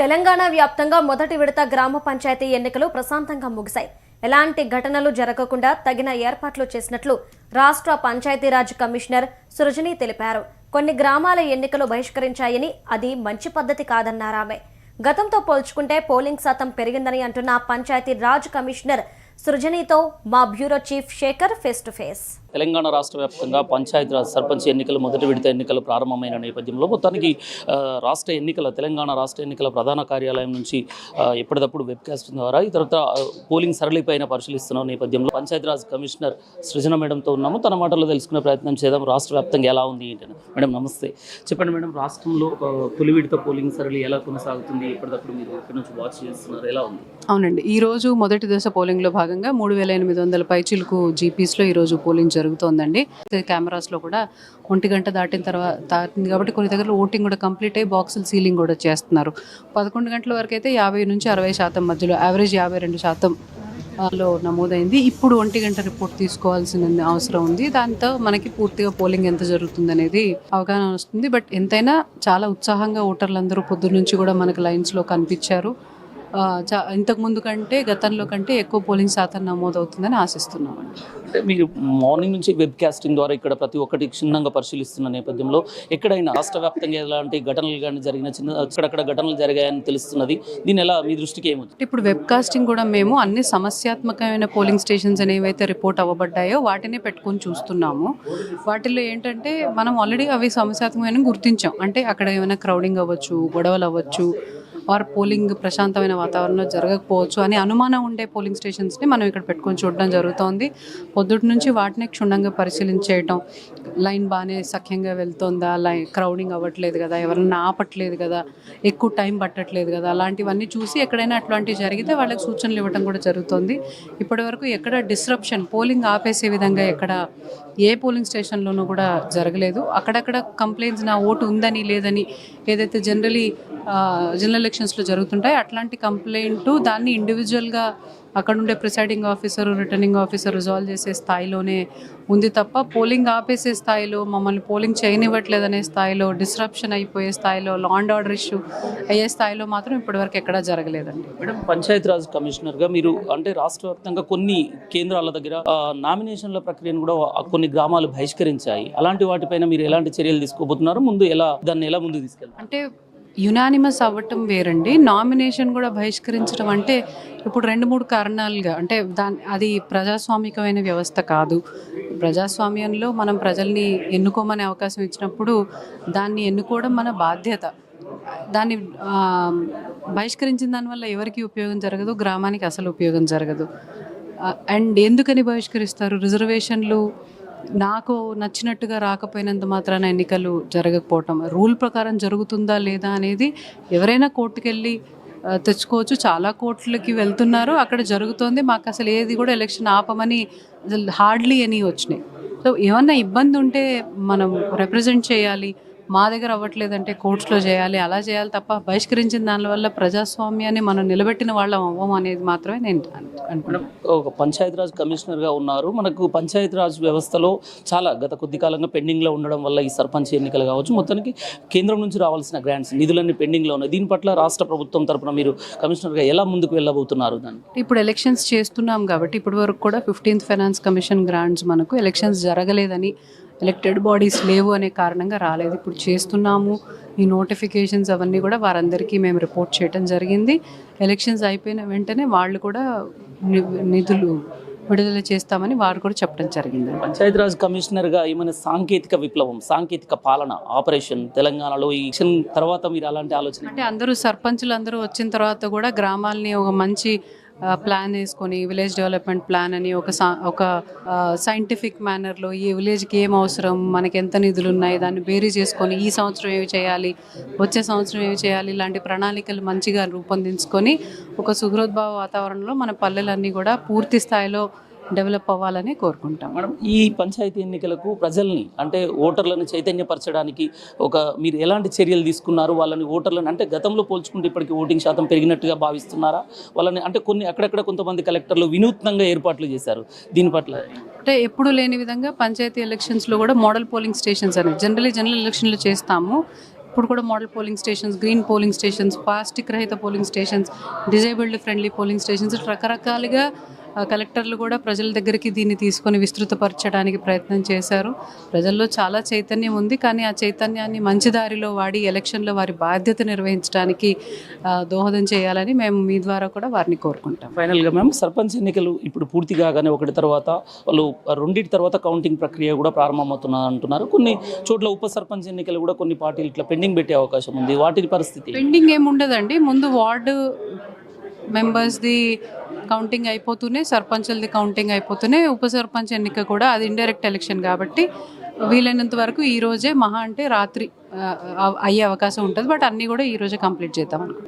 తెలంగాణ వ్యాప్తంగా మొదటి విడత గ్రామ పంచాయతీ ఎన్నికలు ప్రశాంతంగా ముగిశాయి. ఎలాంటి ఘటనలు జరగకుండా తగిన ఏర్పాట్లు చేసినట్లు రాష్ట్ర పంచాయతీరాజ్ కమిషనర్ సృజని తెలిపారు. కొన్ని గ్రామాల ఎన్నికలు బహిష్కరించాయని అది మంచి పద్ధతి కాదన్నారామె గతంతో పోల్చుకుంటే పోలింగ్ శాతం పెరిగిందని అంటున్న పంచాయతీ రాజ్ కమిషనర్ సృజనితో మా bureau chief Shekhar face to face. Telangana రాష్ట్ర వ్యాప్తంగా పంచాయతీరాజ్ సర్పంచ్ ఎన్నికలు మొదటి విడత ఎన్నికలు ప్రారంభమైన నేపథ్యంలో మొత్తానికి రాష్ట్ర ఎన్నికల తెలంగాణ రాష్ట్ర ఎన్నికల ప్రధాన కార్యాలయం నుంచి ఎప్పటికప్పుడు వెబ్కాస్ట్ ద్వారా ఈ తర్వాత పోలింగ్ సరళిపైన పరిశీలిస్తున్న నేపథ్యంలో పంచాయతీరాజ్ కమిషనర్ సృజన మేడంతో ఉన్నాము. తన మాటల్లో తెలుసుకునే ప్రయత్నం చేద్దాం. రాష్ట్ర వ్యాప్తంగా ఎలా ఉంది ఏంటని. మేడం నమస్తే. చెప్పండి మేడం రాష్ట్రంలో తొలి విడత పోలింగ్ సరళి ఎలా కొనసాగుతుంది? ఎప్పటికప్పుడు మీరు ఇక్కడ నుంచి వాచ్ చేస్తున్నారు? ఎలా ఉంది? అవునండి. ఈ రోజు మొదటి దశ పోలింగ్లో భాగంగా మూడు వేల ఎనిమిది వందల పైచిలకు జీపీస్లో ఈరోజు పోలింగ్ జరుగుతోందండి. కెమెరాస్లో కూడా ఒంటి గంట దాటిన తర్వాత దాటింది కాబట్టి కొన్ని దగ్గర ఓటింగ్ కూడా కంప్లీట్ అయ్యి బాక్సులు సీలింగ్ కూడా చేస్తున్నారు. పదకొండు గంటల వరకు అయితే యాభై నుంచి అరవై శాతం మధ్యలో యావరేజ్ యాభై రెండు శాతం లో నమోదైంది. ఇప్పుడు ఒంటి గంట రిపోర్ట్ తీసుకోవాల్సిన అవసరం ఉంది. దాంతో మనకి పూర్తిగా పోలింగ్ ఎంత జరుగుతుంది అనేది అవగాహన వస్తుంది. బట్ ఎంతైనా చాలా ఉత్సాహంగా ఓటర్లందరూ పొద్దు నుంచి కూడా మనకు లైన్స్లో కనిపించారు. చా ఇంతకు ముందు కంటే గతంలో కంటే ఎక్కువ పోలింగ్ శాతం నమోదవుతుందని ఆశిస్తున్నామండి. అంటే మీరు మార్నింగ్ నుంచి వెబ్ కాస్టింగ్ ద్వారా ఇక్కడ ప్రతి ఒక్కటి క్షుణ్ణంగా పరిశీలిస్తున్న నేపథ్యంలో ఎక్కడైనా రాష్ట్ర వ్యాప్తంగా ఎలాంటి ఘటనలు కానీ జరిగిన చిన్న అక్కడక్కడ ఘటనలు జరిగాయని తెలుస్తున్నది. దీని ఎలా మీ దృష్టికి ఏమవుతుంది ఇప్పుడు వెబ్ కాస్టింగ్ కూడా మేము అన్ని సమస్యాత్మకమైన పోలింగ్ స్టేషన్స్ ఏవైతే రిపోర్ట్ అవ్వబడ్డాయో వాటినే పెట్టుకొని చూస్తున్నాము. వాటిల్లో ఏంటంటే మనం ఆల్రెడీ అవి సమస్యాత్మకమైన గుర్తించాం. అంటే అక్కడ ఏమైనా క్రౌడింగ్ అవ్వచ్చు గొడవలు అవ్వచ్చు ఆర్ పోలింగ్ ప్రశాంతమైన వాతావరణంలో జరగకపోవచ్చు అని అనుమానం ఉండే పోలింగ్ స్టేషన్స్ని మనం ఇక్కడ పెట్టుకొని చూడడం జరుగుతోంది. పొద్దుటి నుంచి వాటిని క్షుణ్ణంగా పరిశీలించేయటం లైన్ బాగానే సఖ్యంగా వెళ్తుందా లైన్ క్రౌడింగ్ అవ్వట్లేదు కదా ఎవరన్నా ఆపట్లేదు కదా ఎక్కువ టైం పట్టట్లేదు కదా అలాంటివన్నీ చూసి ఎక్కడైనా అట్లాంటివి జరిగితే వాళ్ళకి సూచనలు ఇవ్వడం కూడా జరుగుతుంది. ఇప్పటివరకు ఎక్కడ డిస్రప్షన్ పోలింగ్ ఆపేసే విధంగా ఎక్కడ ఏ పోలింగ్ స్టేషన్లోనూ కూడా జరగలేదు. అక్కడక్కడ కంప్లైంట్స్ నా ఓటు ఉందని లేదని ఏదైతే జనరలీ జనరల్ ఎలక్షన్స్లో జరుగుతుంటాయో. అట్లాంటి కంప్లైంట్ దాన్ని ఇండివిజువల్గా అక్కడ ఉండే presiding officer returning officer resolve చేసే స్థాయిలోనే ఉంది తప్ప పోలింగ్ ఆపేసే స్థాయిలో మమ్మల్ని పోలింగ్ చేయనివ్వట్లేదనే స్థాయిలో డిస్రప్షన్ అయిపోయే స్థాయిలో లా అండ్ ఆర్డర్ ఇష్యూ అయ్యే స్థాయిలో మాత్రం ఇప్పటివరకు ఎక్కడా జరగలేదండి. మేడం పంచాయతీరాజ్ కమిషనర్గా మీరు అంటే రాష్ట్ర వ్యాప్తంగా కొన్ని కేంద్రాల దగ్గర నామినేషన్ల ప్రక్రియను కూడా కొన్ని గ్రామాలు బహిష్కరించాయి. అలాంటి వాటిపైన మీరు ఎలాంటి చర్యలు తీసుకోబోతున్నారు? ముందు ఎలా దాన్ని ఎలా ముందు తీసుకెళ్తారు? అంటే యునానిమస్ అవ్వటం వేరండి. నామినేషన్ కూడా బహిష్కరించడం అంటే ఇప్పుడు రెండు మూడు కారణాలుగా అంటే దాని అది ప్రజాస్వామికమైన వ్యవస్థ కాదు. ప్రజాస్వామ్యంలో మనం ప్రజల్ని ఎన్నుకోమనే అవకాశం ఇచ్చినప్పుడు దాన్ని ఎన్నుకోవడం మన బాధ్యత. దాన్ని బహిష్కరించిన దానివల్ల ఎవరికి ఉపయోగం జరగదు? గ్రామానికి అసలు ఉపయోగం జరగదు. అండ్ ఎందుకని బహిష్కరిస్తారు? రిజర్వేషన్లు నాకు నచ్చినట్టుగా రాకపోయినంత మాత్రాన ఎన్నికలు జరగకపోవటం. రూల్ ప్రకారం జరుగుతుందా లేదా అనేది ఎవరైనా కోర్టుకెళ్ళి తెచ్చుకోవచ్చు. చాలా కోర్టులకి వెళ్తున్నారు. అక్కడ జరుగుతోంది. మాకు అసలు ఏది కూడా ఎలక్షన్ ఆపమని అసలు హార్డ్లీ అని వచ్చినాయి. సో ఏమన్నా ఇబ్బంది ఉంటే మనం రిప్రజెంట్ చేయాలి. మా దగ్గర అవ్వట్లేదంటే కోర్ట్స్లో చేయాలి అలా చేయాలి తప్ప బహిష్కరించిన దానివల్ల ప్రజాస్వామ్యాన్ని మనం నిలబెట్టిన వాళ్ళం అవ్వం అనేది మాత్రమే నేను అనుకున్నాను మేడం ఒక పంచాయతీరాజ్ కమిషనర్గా ఉన్నారు. మనకు పంచాయతీరాజ్ వ్యవస్థలో చాలా గత కొద్ది కాలంగా పెండింగ్లో ఉండడం వల్ల ఈ సర్పంచ్ ఎన్నికలు కావచ్చు మొత్తానికి కేంద్రం నుంచి రావాల్సిన గ్రాంట్స్ నిధులన్నీ పెండింగ్లో ఉన్నాయి. దీని పట్ల రాష్ట్ర ప్రభుత్వం తరపున మీరు కమిషనర్గా ఎలా ముందుకు వెళ్ళబోతున్నారు దాన్ని? ఇప్పుడు ఎలక్షన్స్ చేస్తున్నాం కాబట్టి ఇప్పటి వరకు కూడా ఫిఫ్టీన్త్ ఫైనాన్స్ కమిషన్ గ్రాంట్స్ మనకు ఎలక్షన్స్ జరగలేదని ఎలక్టెడ్ బాడీస్ లేవు అనే కారణంగా రాలేదు. ఇప్పుడు చేస్తున్నాము. ఈ నోటిఫికేషన్స్ అవన్నీ కూడా వారందరికీ మేము రిపోర్ట్ చేయడం జరిగింది. ఎలక్షన్స్ అయిపోయిన వెంటనే వాళ్ళు కూడా నిధులు విడుదల చేస్తామని వారు కూడా చెప్పడం జరిగింది. పంచాయతీరాజ్ కమిషనర్గా ఏమైనా సాంకేతిక విప్లవం సాంకేతిక పాలన ఆపరేషన్ తెలంగాణలో ఈ తర్వాత మీరు అలాంటి ఆలోచన అంటే అందరూ సర్పంచులు అందరూ వచ్చిన తర్వాత కూడా గ్రామాల్ని ఒక మంచి ప్లాన్ వేసుకొని విలేజ్ డెవలప్మెంట్ ప్లాన్ అని ఒక సా ఒక సైంటిఫిక్ మేనర్లో ఈ విలేజ్కి ఏం అవసరం? మనకి ఎంత నిధులు ఉన్నాయి? దాన్ని బేరీ చేసుకొని ఈ సంవత్సరం ఏవి చేయాలి? వచ్చే సంవత్సరం ఏవి చేయాలి? ఇలాంటి ప్రణాళికలు మంచిగా రూపొందించుకొని ఒక సుహృద్భావ వాతావరణంలో మన పల్లెలన్నీ కూడా పూర్తి స్థాయిలో డెవలప్ అవ్వాలని కోరుకుంటాం. మేడం ఈ పంచాయతీ ఎన్నికలకు ప్రజల్ని అంటే ఓటర్లను చైతన్యపరచడానికి ఒక మీరు ఎలాంటి చర్యలు తీసుకున్నారు? వాళ్ళని ఓటర్లను అంటే గతంలో పోల్చుకుంటే ఇప్పటికి ఓటింగ్ శాతం పెరిగినట్టుగా భావిస్తున్నారా? వాళ్ళని అంటే కొన్ని అక్కడక్కడ కొంతమంది కలెక్టర్లు వినూత్నంగా ఏర్పాట్లు చేశారు. దీని పట్ల అంటే ఎప్పుడు లేని విధంగా పంచాయతీ ఎలక్షన్స్లో కూడా మోడల్ పోలింగ్ స్టేషన్స్ అనేది జనరలీ జనరల్ ఎలక్షన్లు చేస్తాము. ఇప్పుడు కూడా model polling stations green polling stations plastic రహిత polling stations disabled friendly polling stations రకరకాలుగా కలెక్టర్లు కూడా ప్రజల దగ్గరికి దీన్ని తీసుకొని విస్తృతపరచడానికి ప్రయత్నం చేశారు. ప్రజల్లో చాలా చైతన్యం ఉంది కానీ ఆ చైతన్యాన్ని మంచి దారిలో వాడి ఎలక్షన్లో వారి బాధ్యత నిర్వహించడానికి దోహదం చేయాలని మేము మీ ద్వారా కూడా వారిని కోరుకుంటాం. ఫైనల్గా మ్యామ్ సర్పంచ్ ఎన్నికలు ఇప్పుడు పూర్తి కాగానే ఒకటి తర్వాత వాళ్ళు రెండింటి తర్వాత కౌంటింగ్ ప్రక్రియ కూడా ప్రారంభమవుతున్నది అంటున్నారు కొన్ని చోట్ల ఉప సర్పంచ్ ఎన్నికలు కూడా కొన్ని పార్టీలు ఇట్లా పెండింగ్ పెట్టే అవకాశం ఉంది. వాటి పరిస్థితి? పెండింగ్ ఏమి ఉండదండి ముందు వార్డు మెంబర్స్ది కౌంటింగ్ అయిపోతూనే సర్పంచులది కౌంటింగ్ అయిపోతూనే ఉప సర్పంచ్ ఎన్నిక కూడా అది ఇండైరెక్ట్ ఎలక్షన్ కాబట్టి వీలైనంత వరకు ఈ రోజే మహా అంటే రాత్రి అయ్యే అవకాశం ఉంటుంది. బట్ అన్నీ కూడా ఈ రోజే కంప్లీట్ చేద్దాం అనుకుంటున్నాం.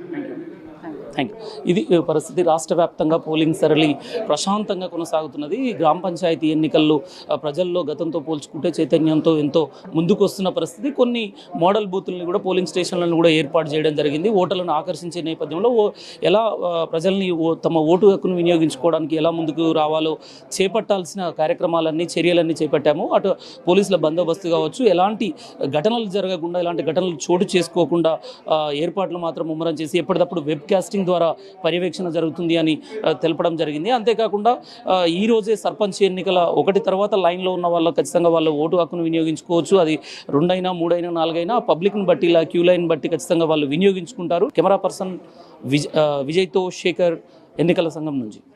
థ్యాంక్ ఇది పరిస్థితి రాష్ట్ర వ్యాప్తంగా పోలింగ్ సరళి ప్రశాంతంగా కొనసాగుతున్నది. గ్రామ పంచాయతీ ఎన్నికల్లో ప్రజల్లో గతంతో పోల్చుకుంటే చైతన్యంతో ఎంతో ముందుకు వస్తున్న పరిస్థితి. కొన్ని మోడల్ బూతులను కూడా పోలింగ్ స్టేషన్లను కూడా ఏర్పాటు చేయడం జరిగింది. ఓటర్లను ఆకర్షించే నేపథ్యంలో ఓ- ఎలా ప్రజల్ని తమ ఓటు హక్కును వినియోగించుకోవడానికి ఎలా ముందుకు రావాలో చేపట్టాల్సిన కార్యక్రమాలన్నీ చర్యలన్నీ చేపట్టాము. అటు పోలీసుల బందోబస్తు కావచ్చు ఎలాంటి ఘటనలు జరగకుండా ఎలాంటి ఘటనలు చోటు చేసుకోకుండా ఏర్పాట్లు మాత్రం ముమ్మరం చేసి ఎప్పటికప్పుడు వెబ్ కాస్టింగ్ ద్వారా పర్యవేక్షణ జరుగుతుంది అని తెలపడం జరిగింది. అంతేకాకుండా ఈరోజే ఈ రోజే సర్పంచ్ ఎన్నికల ఒకటి తర్వాత లైన్లో ఉన్న వాళ్ళు ఖచ్చితంగా వాళ్ళ ఓటు హక్కును వినియోగించుకోవచ్చు. అది రెండైనా మూడైనా నాలుగైనా పబ్లిక్ని బట్టి ఇలా క్యూ లైన్ బట్టి ఖచ్చితంగా వాళ్ళు వినియోగించుకుంటారు. కెమెరా పర్సన్ విజ్ విజయ్తో శేఖర్ ఎన్నికల సంఘం నుంచి.